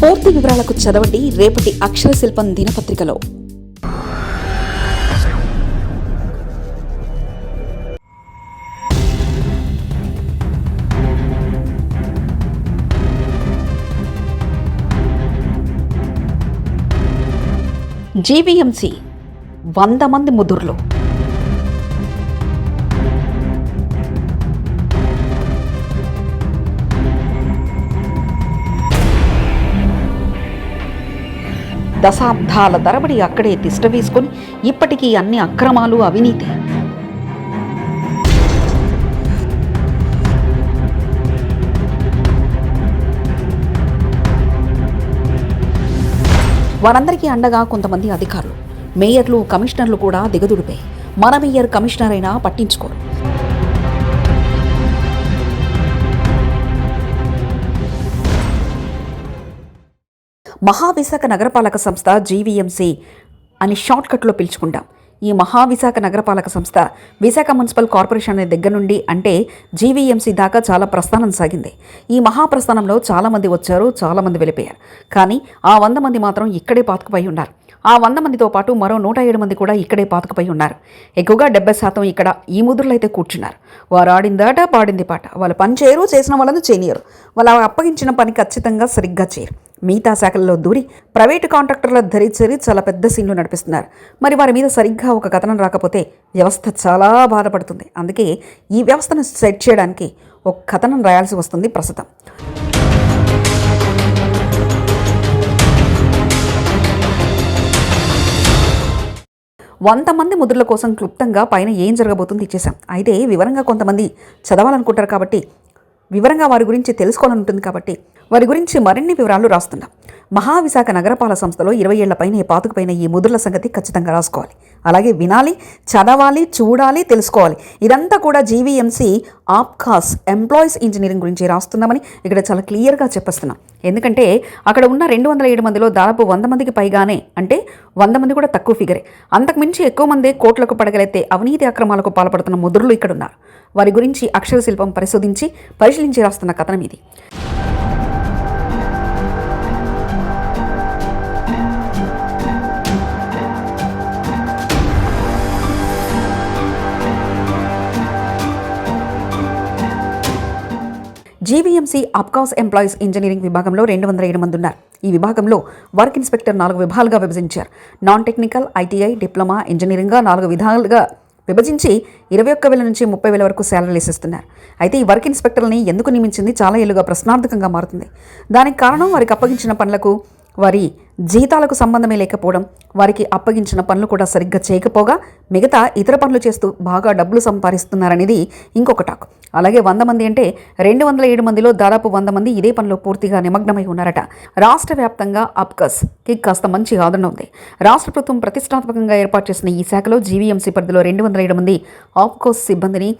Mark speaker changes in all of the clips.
Speaker 1: పూర్తి వివరాలకు చదవండి రేపటి అక్షర శిల్పం దినపత్రికలో. జీవీఎంసీ వంద మంది ముదుర్లు. దశాబ్దాల తరబడి అక్కడే తిష్ట వేసుకొని ఇప్పటికీ అన్ని అక్రమాలు అవినీతి. వారందరికీ అండగా కొంతమంది అధికారులు. మేయర్లు కమిషనర్లు కూడా దిగదుడిపే మన మేయర్ కమిషనర్ అయినా పట్టించుకోరు. మహావిశాఖ నగరపాలక సంస్థ జీవీఎంసీ అని షార్ట్కట్లో పిలుచుకుంటాం. ఈ మహావిశాఖ నగరపాలక సంస్థ విశాఖ మున్సిపల్ కార్పొరేషన్ అనే దగ్గర నుండి అంటే జీవీఎంసీ దాకా చాలా ప్రస్థానం సాగింది. ఈ మహాప్రస్థానంలో చాలామంది వచ్చారు చాలామంది వెళ్ళిపోయారు. కానీ ఆ వంద మంది మాత్రం ఇక్కడే పాతుకుపోయి ఉన్నారు. ఆ వంద మందితో పాటు మరో నూట ఏడు మంది కూడా ఇక్కడే పాతుకుపోయి ఉన్నారు. ఎక్కువగా డెబ్బై శాతం ఇక్కడ ఈ ముద్రలు అయితే కూర్చున్నారు. వారు ఆడిందాట పాడింది పాట. వాళ్ళు పని చేయరు చేసిన వాళ్ళని చేయనియరు. వాళ్ళు అప్పగించిన పని ఖచ్చితంగా సరిగ్గా చేయరు. మిగతా శాఖల్లో దూరి ప్రైవేటు కాంట్రాక్టర్ల ధరిచేరి చాలా పెద్ద సీన్లు నడిపిస్తున్నారు. మరి వారి మీద సరిగ్గా ఒక కథనం రాకపోతే వ్యవస్థ చాలా బాధపడుతుంది. అందుకే ఈ వ్యవస్థను సెట్ చేయడానికి ఒక కథనం రాయాల్సి వస్తుంది ప్రస్తుతం. వంద మంది ముద్రల కోసం క్లుప్తంగా పైన ఏం జరగబోతుంది ఇచ్చేసాం అయితే వివరంగా కొంతమంది చదవాలనుకుంటారు కాబట్టి వివరంగా వారి గురించి తెలుసుకోవాలని ఉంటుంది కాబట్టి వారి గురించి మరిన్ని వివరాలు రాస్తున్నాం. మహావిశాఖ నగరపాల సంస్థలో ఇరవై ఏళ్ళపైన పాతుకుపోయిన ఈ ముద్రల సంగతి ఖచ్చితంగా రాసుకోవాలి. అలాగే వినాలి చదవాలి చూడాలి తెలుసుకోవాలి. ఇదంతా కూడా జీవీఎంసీ ఆప్కాస్ ఎంప్లాయీస్ ఇంజనీరింగ్ గురించి రాస్తున్నామని ఇక్కడ చాలా క్లియర్గా చెప్పేస్తున్నాం. ఎందుకంటే అక్కడ ఉన్న రెండు వందల ఏడు మందిలో దాదాపు వంద మందికి పైగానే అంటే వంద మంది కూడా తక్కువ ఫిగరే. అంతకు మించి ఎక్కువ మంది కోట్లకు పడగలైతే అవినీతి అక్రమాలకు పాల్పడుతున్న ముదురులు ఇక్కడ ఉన్నారు వారి గురించి అక్షర శిల్పం పరిశోధించి పరిశీలించి రాస్తున్న కథనం ఇది. జీవీఎంసీ అప్కాస్ ఎంప్లాయీస్ ఇంజనీరింగ్ విభాగంలో రెండు వందల ఏడు మంది ఉన్నారు. ఈ విభాగంలో వర్క్ ఇన్స్పెక్టర్ నాలుగు విభాగాలుగా విభజించారు. నాన్ టెక్నికల్ ఐటీఐ డిప్లొమా ఇంజనీరింగ్గా నాలుగు విధాలుగా విభజించి ఇరవై ఒక్క వేల నుంచి ముప్పై వేల వరకు శాలరీస్ ఇస్తున్నారు అయితే ఈ వర్క్ ఇన్స్పెక్టర్ని ఎందుకు నియమించింది? చాలా ఏళ్ళుగా ప్రశ్నార్థకంగా మారుతుంది. దానికి కారణం వారికి అప్పగించిన పనులకు వారి జీతాలకు సంబంధమే లేకపోవడం వారికి అప్పగించిన పనులు కూడా సరిగ్గా చేయకపోగా మిగతా ఇతర పనులు చేస్తూ బాగా డబ్బులు సంపాదిస్తున్నారనేది ఇంకొక టాక్. అలాగే వంద మంది అంటే రెండు వందల ఏడు మందిలో దాదాపు వంద మంది ఇదే పనిలో పూర్తిగా నిమగ్నమై ఉన్నారట. రాష్ట్ర వ్యాప్తంగా అప్కస్కి కాస్త మంచి ఆదరణ ఉంది. రాష్ట్ర ప్రభుత్వం ప్రతిష్టాత్మకంగా ఏర్పాటు చేసిన ఈ శాఖలో జీవీఎంసీ పరిధిలో రెండు వందల ఏడు మంది ఆప్కోస్ సిబ్బందిని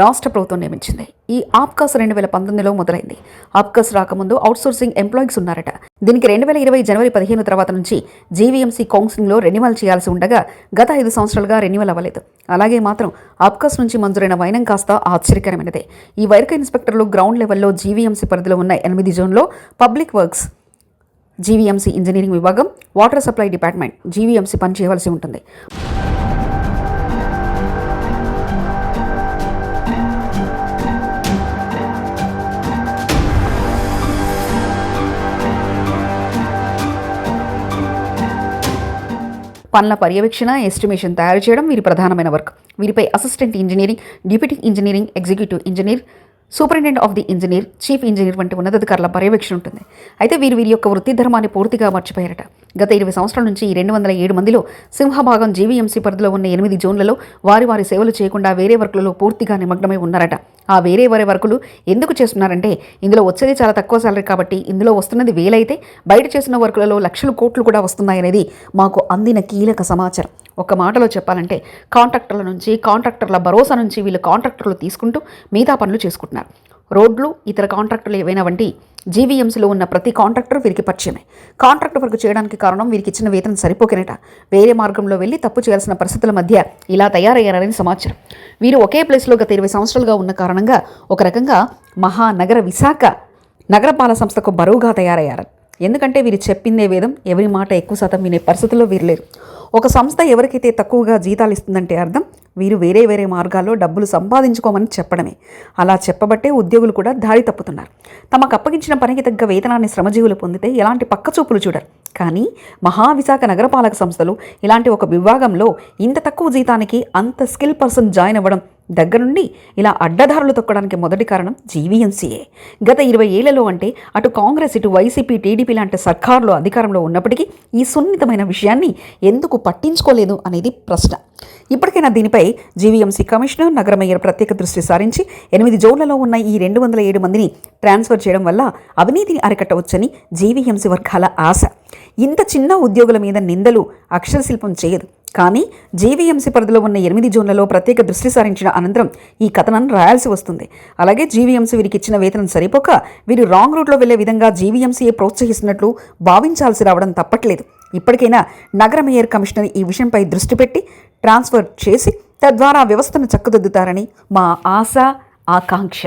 Speaker 1: రాష్ట్ర ప్రభుత్వం నియమించింది. ఈ ఆప్కాస్ రెండు వేల పంతొమ్మిదిలో మొదలైంది. ఆప్కాస్ రాకముందు అవుట్సోర్సింగ్ ఎంప్లాయీస్ ఉన్నారట. దీనికి రెండు వేల ఇరవై జనవరి పదిహేను తర్వాత నుంచి జీవీఎంసీ కౌన్సిలింగ్లో రెన్యువల్ చేయాల్సి ఉండగా గత ఐదు సంవత్సరాలుగా రెన్యువల్ అవ్వలేదు. అలాగే మాత్రం ఆప్కాస్ నుంచి మంజూరైన వైనం కాస్త ఆశ్చర్యకరమైనదే. ఈ వైరక ఇన్స్పెక్టర్లు గ్రౌండ్ లెవెల్లో జీవీఎంసీ పరిధిలో ఉన్న ఎనిమిది జోన్లో పబ్లిక్ వర్క్స్ జీవీఎంసీ ఇంజనీరింగ్ విభాగం వాటర్ సప్లై డిపార్ట్మెంట్ జీవీఎంసీ పని చేయవలసి ఉంటుంది. పనుల పర్యవేక్షణ ఎస్టిమేషన్ తయారు చేయడం వీరి ప్రధానమైన work. వీరిపై assistant engineering deputy engineering executive engineer superintendent of the engineer chief engineer వంటి ఉన్నతాధికారుల పర్యవేక్షణ ఉంటుంది. అయితే వీరు వీరి యొక్క వృత్తి ధర్మాన్ని పూర్తిగా మర్చిపోయారట. గత ఇరవై సంవత్సరాల నుంచి ఈ రెండు వందల ఏడు మందిలో సింహభాగం జీవీఎంసీ పరిధిలో ఉన్న ఎనిమిది జోన్లలో వారి వారి సేవలు చేయకుండా వేరే వర్కులలో పూర్తిగా నిమగ్నమై ఉన్నారట. ఆ వేరే వేరే వర్కులు ఎందుకు చేస్తున్నారంటే ఇందులో వచ్చేది చాలా తక్కువ సాలరీ కాబట్టి ఇందులో వస్తున్నది వేలైతే బయట చేసిన వర్కులలో లక్షలు కోట్లు కూడా వస్తున్నాయనేది మాకు అందిన కీలక సమాచారం. ఒక మాటలో చెప్పాలంటే కాంట్రాక్టర్ల నుంచి కాంట్రాక్టర్ల భరోసా నుంచి వీళ్ళు కాంట్రాక్టర్లు తీసుకుంటూ మిగతా పనులు చేసుకుంటున్నారు. రోడ్లు ఇతర కాంట్రాక్టులు ఏవైనా వంటి జీవీఎంసీలో ఉన్న ప్రతి కాంట్రాక్టర్ వీరికి పరిచయమే. కాంట్రాక్ట్ వర్క్ చేయడానికి కారణం వీరికి ఇచ్చిన వేతనం సరిపోకనేట. వేరే మార్గంలో వెళ్ళి తప్పు చేయాల్సిన పరిస్థితుల మధ్య ఇలా తయారయ్యారని సమాచారం. వీరు ఒకే ప్లేస్లో గత ఇరవై సంవత్సరాలుగా ఉన్న కారణంగా ఒక రకంగా మహానగర విశాఖ నగరపాలక సంస్థకు బరువుగా తయారయ్యారు. ఎందుకంటే వీరు చెప్పిందే వేదం ఎవరి మాట ఎక్కువ శాతం వినే పరిస్థితుల్లో వీరు లేరు. ఒక సంస్థ ఎవరికైతే తక్కువగా జీతాలు ఇస్తుందంటే అర్థం వీరు వేరే వేరే మార్గాల్లో డబ్బులు సంపాదించుకోమని చెప్పడమే. అలా చెప్పబట్టే ఉద్యోగులు కూడా దారి తప్పుతున్నారు. తమకు అప్పగించిన పనికి తగ్గ వేతనాన్ని శ్రమజీవులు పొందితే ఎలాంటి పక్కచూపులు చూడరు. కానీ మహావిశాఖ నగరపాలక సంస్థలు ఇలాంటి ఒక విభాగంలో ఇంత తక్కువ జీతానికి అంత స్కిల్ పర్సన్ జాయిన్ అవ్వడం దగ్గరుండి ఇలా అడ్డదారులు తొక్కడానికి మొదటి కారణం జీవీఎంసీఏ గత ఇరవై ఏళ్ళలో అంటే అటు కాంగ్రెస్ ఇటు వైసీపీ టీడీపీ లాంటి సర్కారులు అధికారంలో ఉన్నప్పటికీ ఈ సున్నితమైన విషయాన్ని ఎందుకు పట్టించుకోలేదు అనేది ప్రశ్న. ఇప్పటికైనా దీనిపై జీవీఎంసీ కమిషనర్ నగర మేయర్ ప్రత్యేక దృష్టి సారించి ఎనిమిది జోన్లలో ఉన్న ఈ రెండు వందల ఏడు మందిని ట్రాన్స్ఫర్ చేయడం వల్ల అవినీతిని అరికట్టవచ్చని జీవీఎంసీ వర్గాల ఆశ. ఇంత చిన్న ఉద్యోగుల మీద నిందలు అక్షరశిల్పం చేయదు. కానీ జీవీఎంసీ పరిధిలో ఉన్న ఎనిమిది జోన్లలో ప్రత్యేక దృష్టి సారించిన అనంతరం ఈ కథనం రాయాల్సి వస్తుంది. అలాగే జీవీఎంసీ వీరికి ఇచ్చిన వేతనం సరిపోక వీరు రాంగ్ రూట్లో వెళ్ళే విధంగా జీవీఎంసీఏ ప్రోత్సహిస్తున్నట్లు భావించాల్సి రావడం తప్పట్లేదు. ఇప్పటికైనా నగర మేయర్ కమిషనర్ ఈ విషయంపై దృష్టి పెట్టి ట్రాన్స్ఫర్ చేసి తద్వారా వ్యవస్థను చక్కదిద్దుతారని మా ఆశ ఆకాంక్ష.